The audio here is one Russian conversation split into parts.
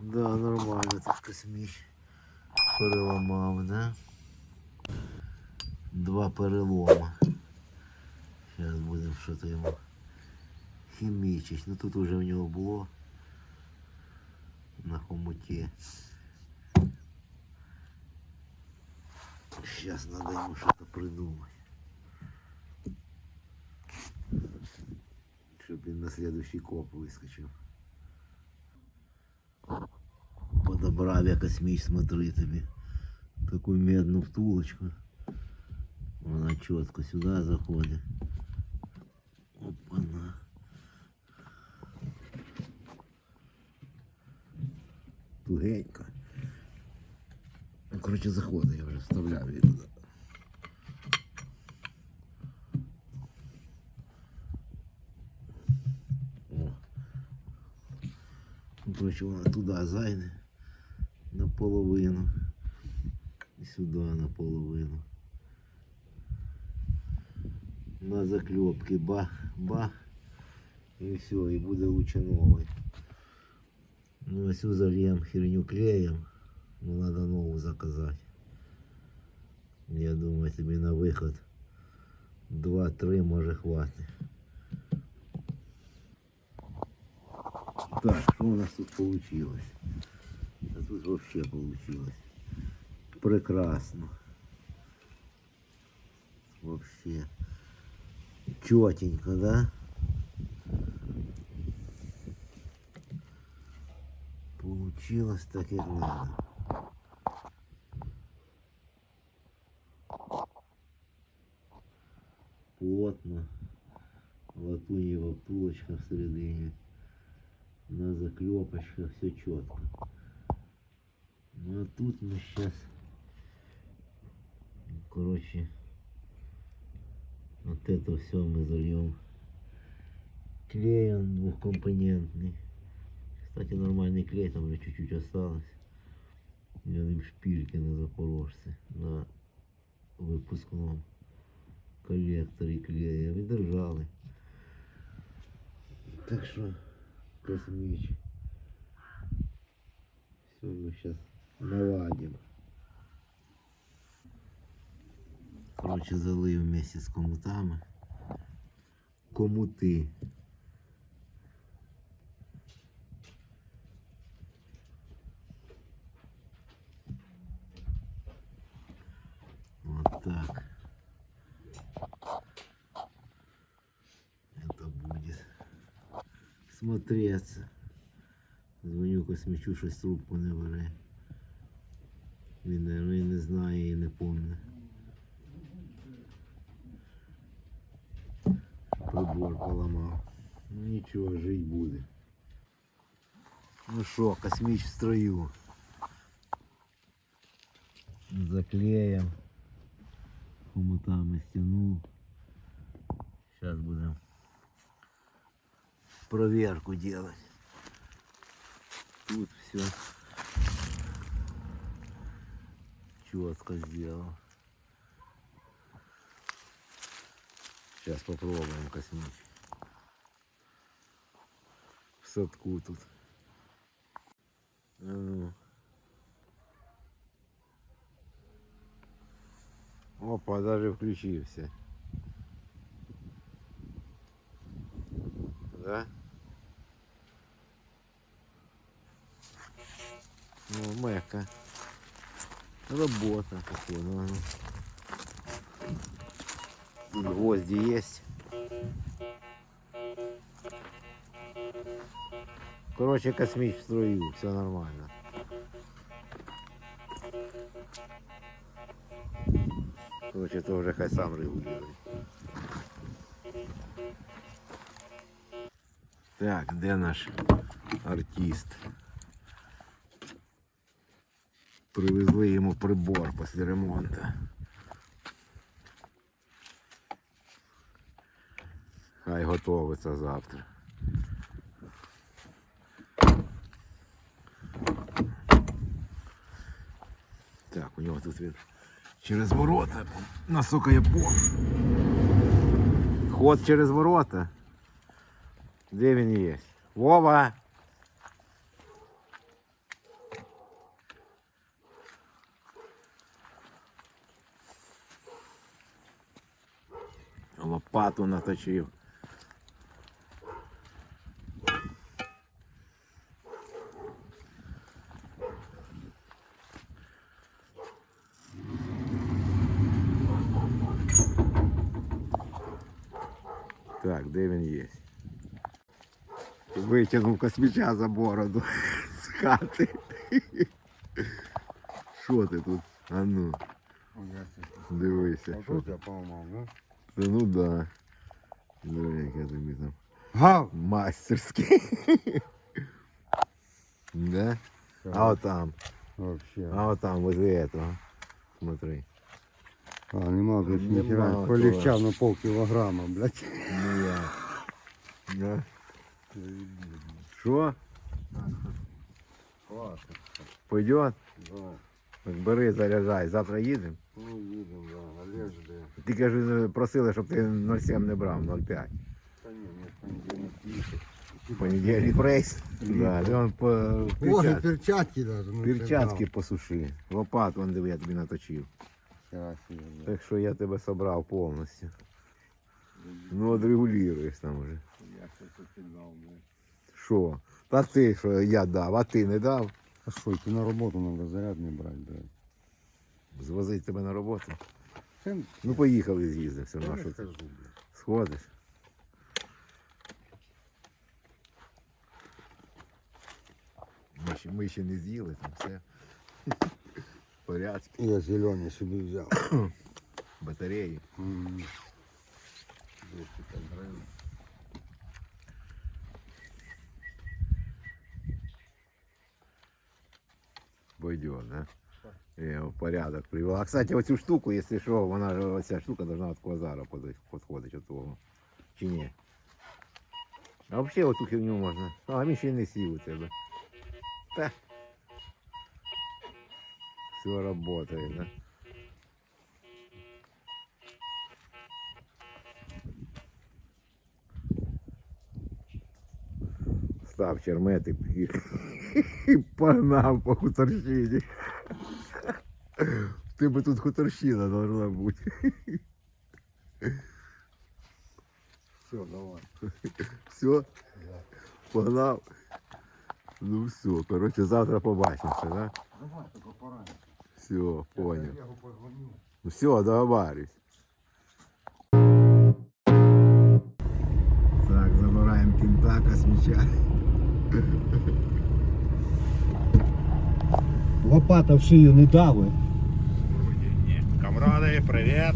Да, нормально, тут косміч переламав, да? Два перелома. Зараз будемо що-то йому хімічить. Ну тут уже в нього було на хомуті. Сейчас надо ему что-то придумать. Щоб він на следующий коп вискочив. Подобрав я косміч, смотри тобі. Таку медну втулочку. Вона чітко сюди заходить. Опа-на. Тугенько. Ну, коротше, заходить, я вже вставляв її туди. О. Ну, коротше, вона туди зайде наполовину. І сюди наполовину. На заклепки бах, бах. І все, і буде лучановий. Ну, ось цю зальємо херню клеєм. Ну, надо нову заказати. Я думаю, тобі на виход 2-3 може хватить. Так, що у нас тут получилось? Тут вообще получилось. Прекрасно. Вообще. Четенько, да? Получилось так, как надо. Плотно. Латуньева втулочка всередині. На заклепочках все четко. Ну а тут мы сейчас, короче, вот это все мы зальем клеем двухкомпонентный. Кстати, нормальный клей, там уже чуть-чуть осталось. Я им шпильки на запорожце, на випускному колекторі клея віддержали. Так що косміч. Все мы сейчас наладим. Короче, залив вместе з комутами. Комути. Вот так. Это будет смотреться. Дзвоню космічу, щось трубку не бере. Він, наверно, і не знає і не помне. Прибор поламав. Ну нічого, жить буде. Ну що, косміч в строю. Заклеєм. Хомутами стянув. Сейчас будем проверку делать. Тут все четко сделал. Сейчас попробуем космич. В садку тут. А ну. Опа, даже включился. Да? Ну, мека. Работа походу. ага. Тут гвозди есть. Короче, космич в строю, все нормально. Короче, то вже хай сам регулює. Так, де наш артист? Привезли йому прибор після ремонту. Хай готовиться завтра. Так, у нього тут він через ворота насукає по. Ход через ворота. Де він є? Вова! Лопату наточив. Так, де він є? Витягнув косміча за бороду з хати. Що ти тут? А ну, дивися. Що Що ти? я поламав, да? Та ну да. Диви, як я тобі там. Гав! Мастерський. Да? А вот там, Вообще. а вот там, возле этого. Смотри. А, нема тут Нема ніхера. того. Полегчав на пол кілограма, блядь. Ну я. Да. Що? Класно. Пойдет? Да. Так бери, заряджай. Завтра їдемо. Ну, їдемо, да. Олеж де. Тільки ж просили, щоб ти 0,7 не брав, 0,5. Та ні, мені в понедільник їхати. Понедельник рейс. Да, он по перчат- перчатки даже. ну, перчатки посуши. Лопату, он диви, я тобі наточив. да. Красиво, да. Так що я тебе собрав повністю. Ну, отрегулюєш там вже. Я щось кидав, блядь. Що? Та ти що я дав, а ти не дав? А що, йти на роботу треба заряд не брати, блядь. Звозить тебе на роботу. Це Ну поїхали з'їздимо все одно, я що не ти скажу, блядь. сходиш. Ми ще, ми ще не з'їли, там все. Порядки, Я зелений собі взяв. батареї. М. 205 гривень. Пойдет, да? Я его в порядок привел. А, кстати, оцю штуку, если що, вона ж оця штука должна від квазара подходить, підходить от того. Чи ні? А взагалі оцю херню можна. А, він ще й не сів у тебе. Та. Все работает, да? Став черметик і, і погнав по хуторщині. В тебе тут хуторщина должна бути. Все, давай. Все? Погнав. Ну все, коротше, завтра побачимося, да? Давай, только пораньше. Все, понял. Я його позвоню. Ну все, договорюсь. Так, забираємо кінта, косміча. Лопата в шию не дави. Камради, привіт!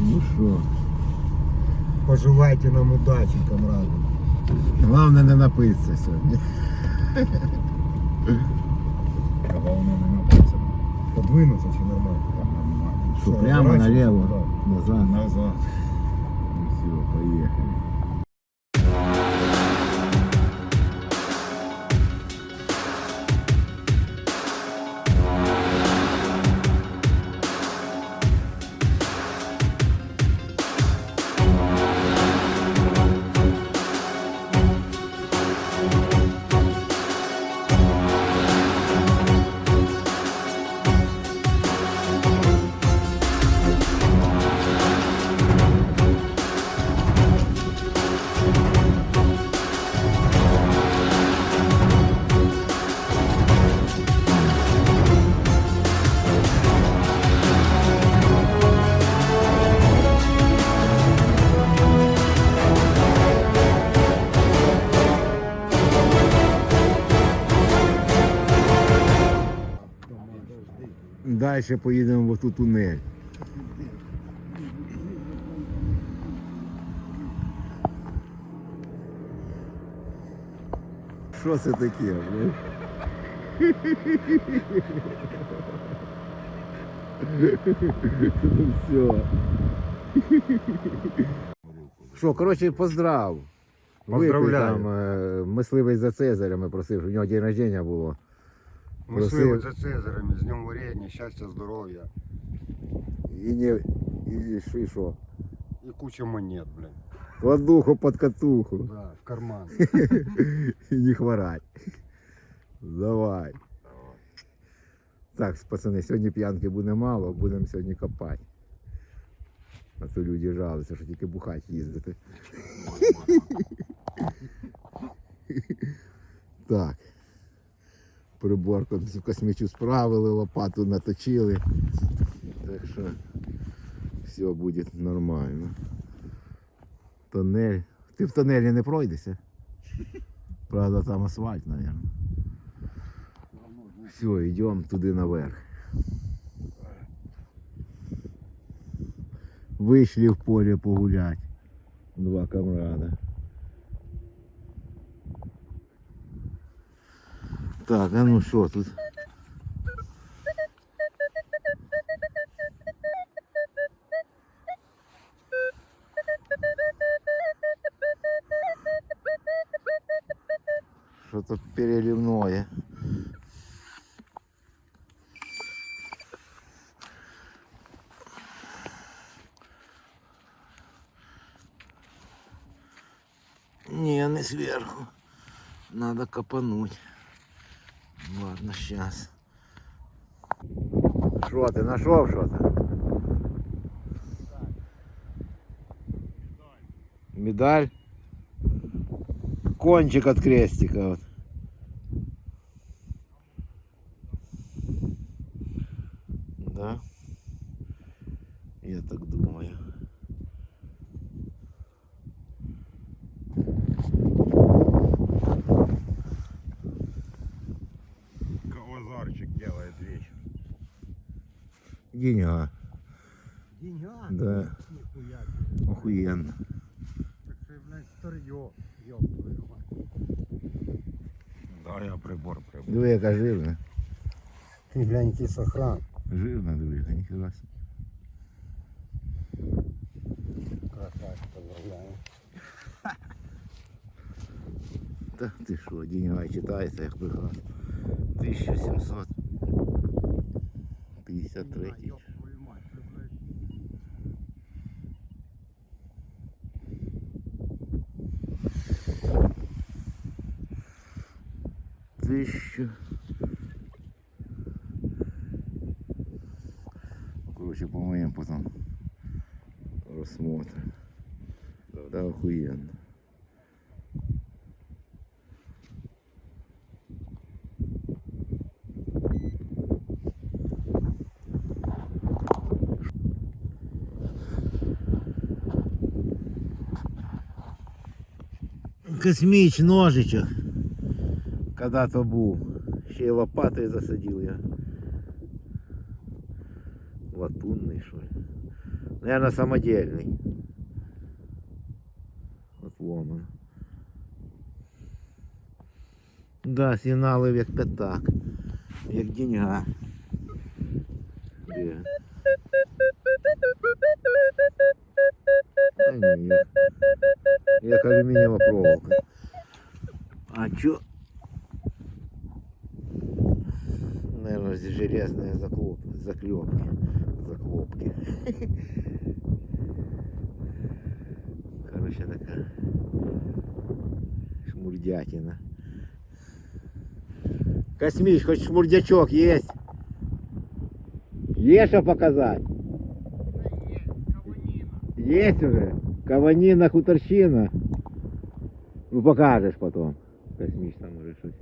Ну що, Пожелайте нам удачи, камради. головне не напитися сьогодні. Головне не напитися. Подвинуться чи нормально? Що, Все, прямо розворачуємося, наліво? Назад. Назад. Ну все, поїхали. Далі поїдемо в ту тунель. Що це таке? Ну все. Що, коротше, поздрав. Поздравляю. там е, мисливець за Цезарями просив, щоб у нього день рождення було. Мисливи за Цезарем, з днем варення, щастя, здоров'я І не. І, що- і що? і куча монет, блядь. Кладуху під катуху. Да, в карман. І не хворать. Давай. Так, пацани, сьогодні п'янки буде мало, будемо сьогодні копати. А то люди жалуються, що тільки бухать їздити. Так. Приборку космічу справили, лопату наточили. Так що все буде нормально. Тоннель. Ти в тоннелі не пройдешся? Правда, там асфальт, мабуть. Все, йдемо туди наверх. Вийшли в поле погулять. Два камрада. Так, а ну що тут? Что-то переливное. Не, не сверху. Надо копануть. Ладно, сейчас. Что ты нашел что-то? Медаль? Кончик от крестика. Вот. Деньга. Деньга? Да. Охуенно. Так що, блядь, старьо, ёб мать. Да, я прибор прибор. Диви, жирная. Ты, Ти, блядь, який сохран. Жирна, диви, яка ніхера. собі. Красавчик, поздравляю. Та ти що, деньга читається, як прекрасно. 1700. 53. Тисяча. Косміч ножичок. Когда-то був. Ще й лопатою засадив я. Латунний, що ли. Наверное, самодельний. Отломан. Да, сигналив як п'ятак. Як деньга. Де? Як алюмінієва проволока. А чё? Наверное, здесь железные заклоп... заклепки. Заклопки. Короче, такая шмурдятина. Космич, хоть шмурдячок есть? Есть что показать? Есть уже? Каванина, хуторщина. Ну покажешь потом. Космич там уже щось.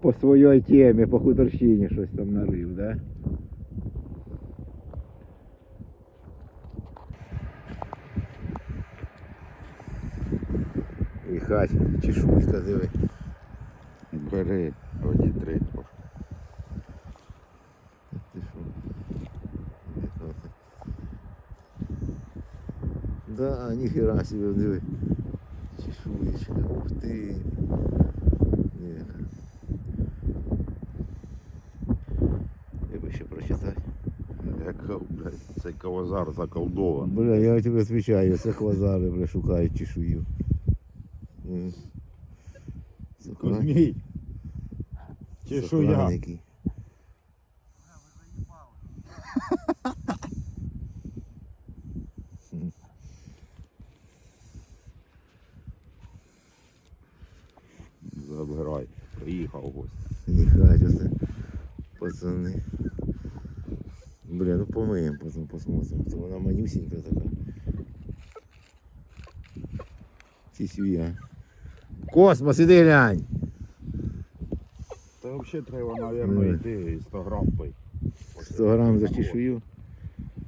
По своїй темі, по хуторщині щось там нарив, да? І хать, чешуйка, диви. Бери, одні три трошки. Ти що? Яка це? Да, ніхера себе, диви. Чешуєчка, ух ти. Яка. Я би ще прочитати. Як, блядь, цей кавазар заколдований. Бля, я тебе отвечаю, це хвазари, бля, шукають чешую. М. Кузьмій. Чешуя. сокраники. Пацани. Бля, ну помиємо, потім посмотрим. Це вона манюсенька така. Тісюя. Космос, іди глянь. Та взагалі треба, мабуть, йти і 100 грам пити. 100 грам за чешую.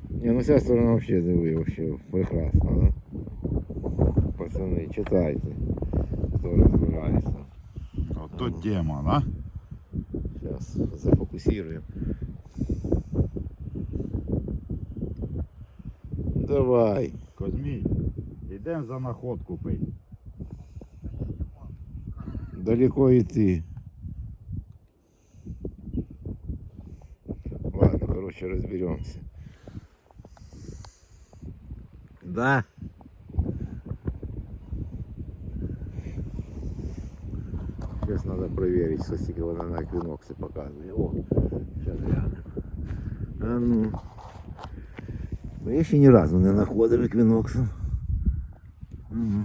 Ні, ну ця сторона взагалі диви, вообще прекрасно, да? Пацани, читайте. Хто розбирається. От тут тема, да? Зараз зафокусируємо. Давай. Козмій, йдемо за находку пити. Далеко йти. Ладно, короче, разберемся. Да. Сейчас надо проверить, что сколько вона на эквиноксе показывает. О, сейчас глянем. А ну. Ну, Я ще ні разу не знаходив еквіноксу. Угу.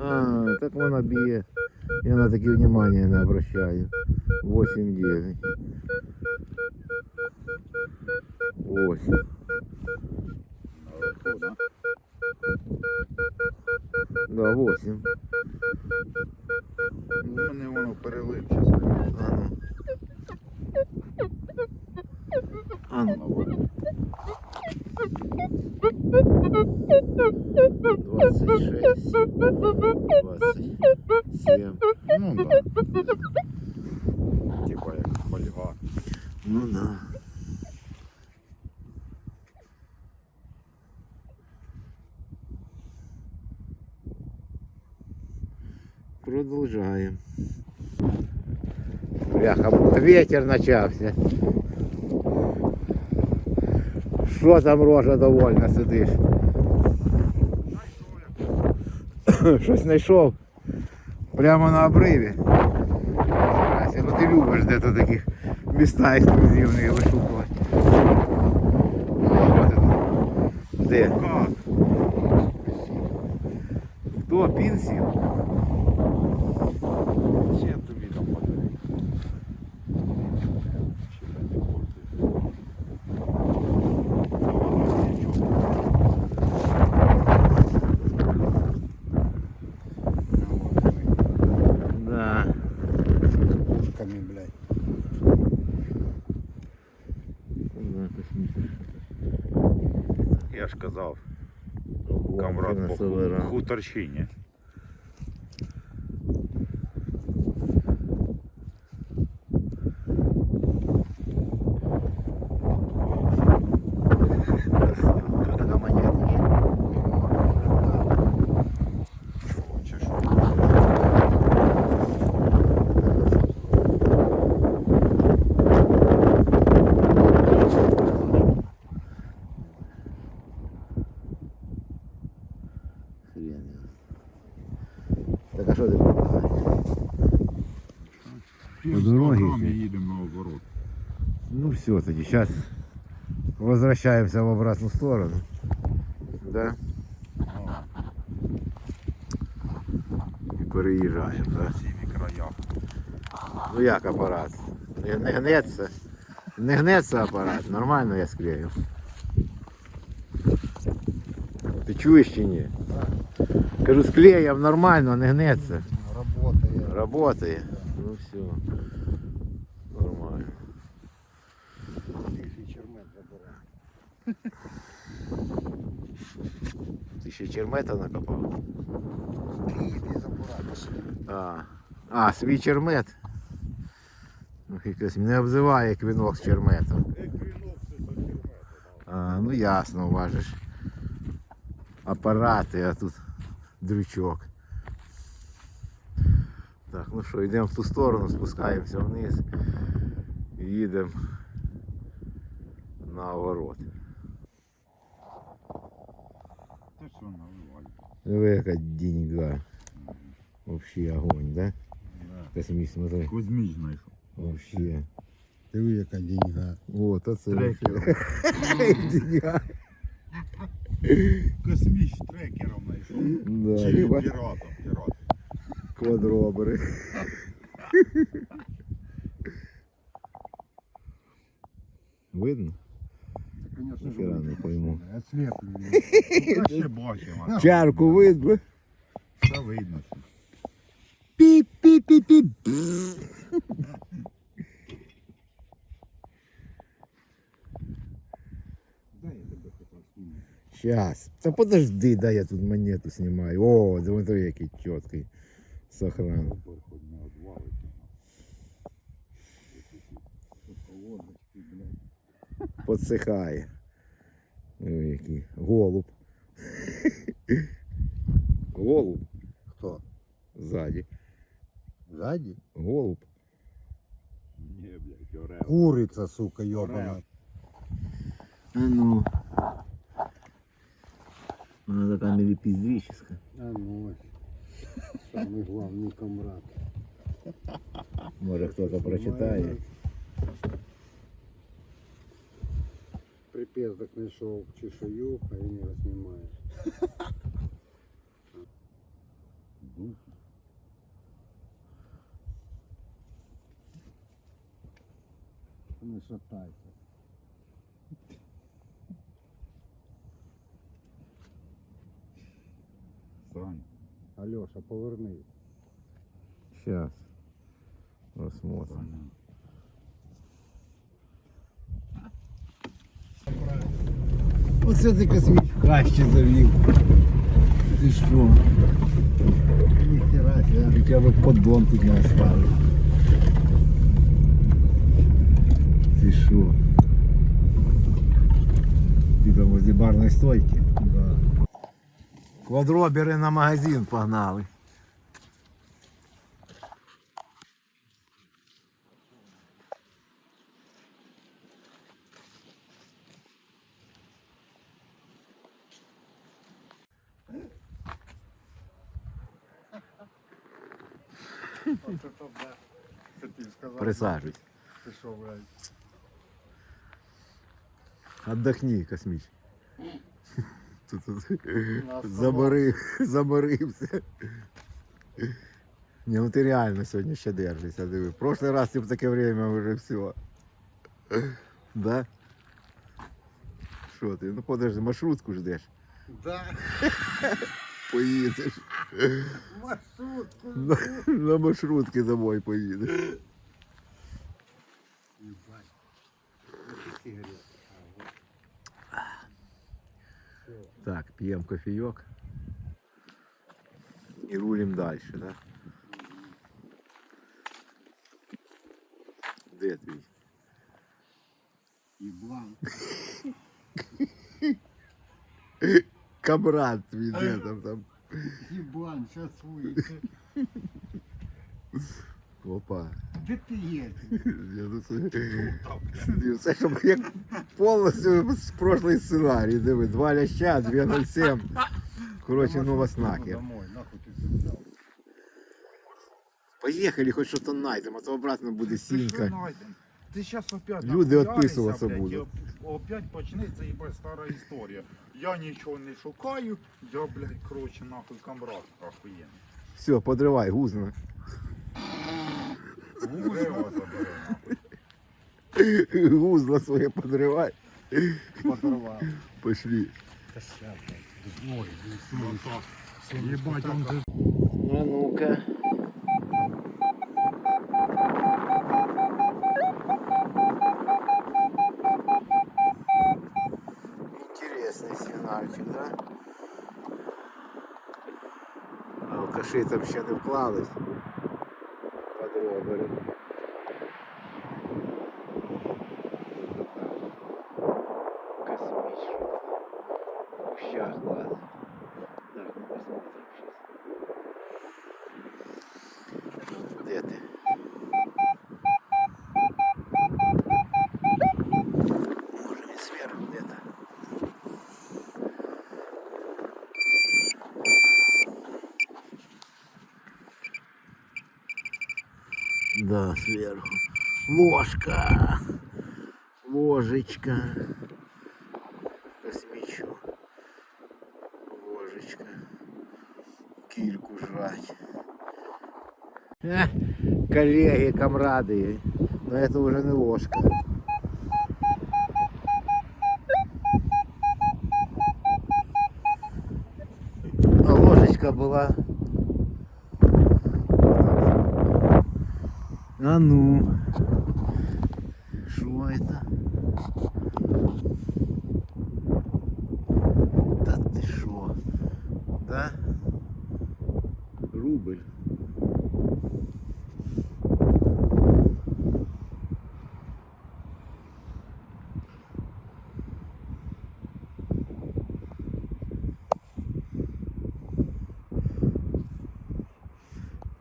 А, так вона б'є. Я на таке внимание не обращаю. 8-9. 8. Да, 8. Ну, мене воно переливчасте. А ну. А ну. 26. 27. Ну да. Типа як фольга. Ну да. Продовжаємо. Бляха, ветер начався. Що там рожа довольна сидиш? Щось знайшов. Прямо на обриві. Вася, ну ти любиш де то таких міста ексклюзивних вишукувати. Де? Де? Хто? Пінсів? Ху- Ну все, тоді сейчас возвращаемся в обратную сторону. Да? І переїжджаємо, да? В цими краях. Ну як апарат? Не, не гнеться? Не гнеться апарат, нормально я склею. Ти чуєш чи ні? Кажу, склеїв нормально, не гнеться. Работає. Работає. Ти ще чермета накопав? А, а свій чермет. Ну, якось не обзиває квінок з черметом. А, ну ясно, важиш. Апарати, а тут дрючок. Так, ну що, йдемо в ту сторону, спускаємося вниз. і Їдемо на огород. Ти що наливай? Диви, яка деньга. Вообще огонь, да? Космій, смотри. Кузьміч знайшов. Вообще. Диви, яка деньга. Вот, оце Трекер. вообще. деньга. Косміч трекером знайшов. Да, Чи риба. піратом, пірат. Квадробери. Видно? Конечно Ніхера не пойму. Ослеплюю. Та ще бачимо. Чарку видно. Та видно. Піп-піп-піп-піп. Дай я тебе хотів знімати. Сейчас. Та подожди, дай я тут монету снимаю. О, смотри, який чіткий сохран. Хоч не одвалить. Подсихає. Ой, який. Голуб. Голуб. Хто? Ззаді. Ззаді? Голуб. Ні, блядь, орел. Куриця, сука, йобана. А ну. Она такая мелепиздическая. А ну, самый главный комрад. Может кто-то прочитает. Припездок знайшов чешую, а він його знімає. Не шатайся. Сань. Альоша, поверни. Сейчас. Посмотрим. Оце ти косміч в кащі завів. Ти що? Ніхера, я хоча б поддон тут не оставив. Ти що? Ти там возле барної стойки? Да. Квадробери на магазин погнали. Хотів сказати. Присаджуйся. Ти що, блядь? Отдохни, косміч. Тут, тут На заморив, заморився. Ні, ну ти реально сьогодні ще держишся, диви. Прошлий раз ти в таке время вже все. Да? Що ти? Ну подожди, маршрутку ждеш. Да. Поїдеш. Маршрутку. На, на маршрутки домой поїдеш. Так, п'ємо кофійок. І рулим далі, да? Де твій? Еблан. Камрад твій, де там там. Еблан, сейчас выйдет. Опа. Де ти є? Я тут сидів. Все, щоб як повністю з прошлий сценарій. Диви, два ляща, 2,07. Коротше, ну вас нахер. Домой, нахуй ти це взяв. Поїхали, хоч щось знайдемо, а то обратно буде Ти що сінька. найдем? Ти зараз опять Люди нахуяришся, відписуватися блядь, будуть. і оп- Опять почнеться їбать стара історія. Я нічого не шукаю, я, блядь, короче, нахуй камрад охуєнний. Все, подривай, гузно. Дерево забере, нахуй. Гузло своє подривай. Подорвав. Пошли. Та ща, блядь. Ой, он А ну-ка. Интересный сигнальчик, да? Алкаши там ще не вклались. Подробери. Космич. В кущах лаз. Так, ну посмотрим сейчас. Где ты? Может и сверху где-то. Да, сверху. Ложка. Ложечка. Космичу. Ложечка. Кильку жрать. Э, Коллеги, комрады. Но это уже не ложка. А ложечка была. А ну. Что это? Да ты шо? Да? Рубль.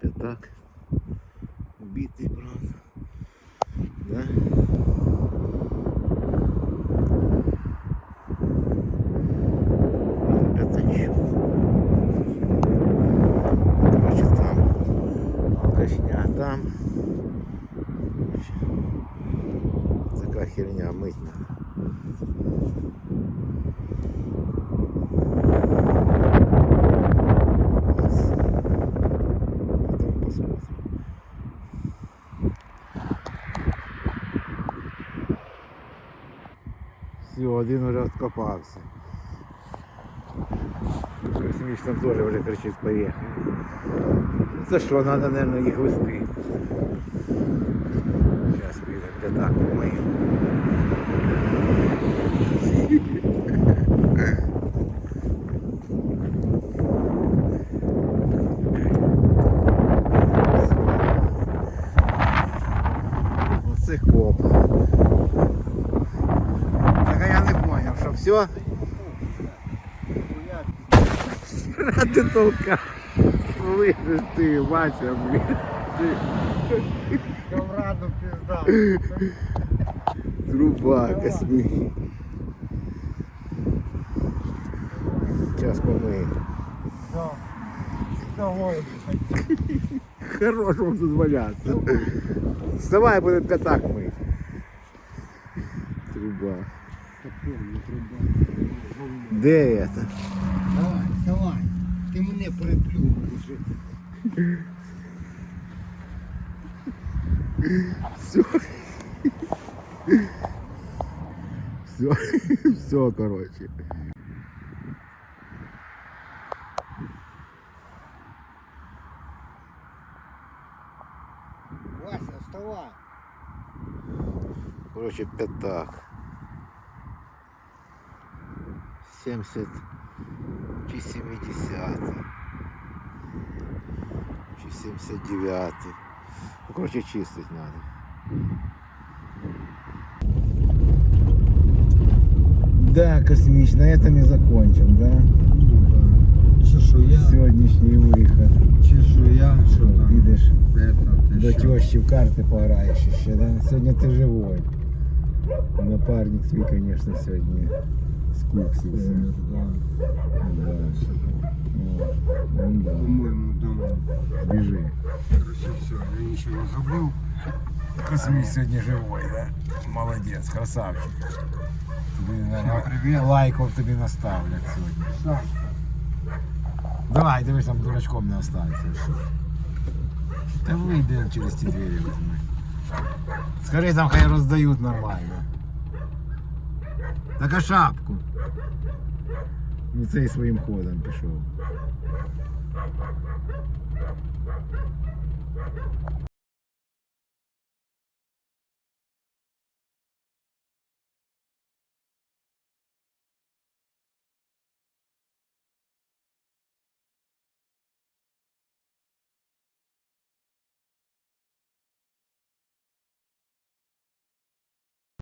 Пятак. Убитый, правда. Один уже откопався. Космічно теж вже кричить поїхали. Це що, треба, мабуть, їх вести. Зараз підемо так помиємо. Оце все? Ради толка. Слышишь ты, Вася, блин. Камраду пизда. Труба косми. Сейчас помыем. Да. Давай. Хорош вам тут валяться. Вставай, будем пятак мыть. Труба. Де это? Давай, давай. Ти мене переплюнеш. Все. Все. Все, короче. Вася, вставай. Короче, пятак. 70 чи 70 чи 79 Ну, короче, чистить надо. Да, космично, это мы закончим, да? Чешуя. Сьогоднішній виход. Чешуя. Що там? Підеш Де там? до тещи в карти пограєш ще, да? Сьогодні ти живой. Напарник свій, конечно, сьогодні скуксився. Да. О, ну да. По-моєму, дома. Біжи. Короче, все, я нічого не зробив. Космій сьогодні живой, да? Молодець, красавчик. Тобі, наверное, привіт. лайков тобі наставлять сьогодні. Сам. Давай, дивись, там дурачком не останься. Та вийди через ті двері візьми. Скорей там хай роздають нормально. Так а шапку. Ну цей своїм ходом пішов.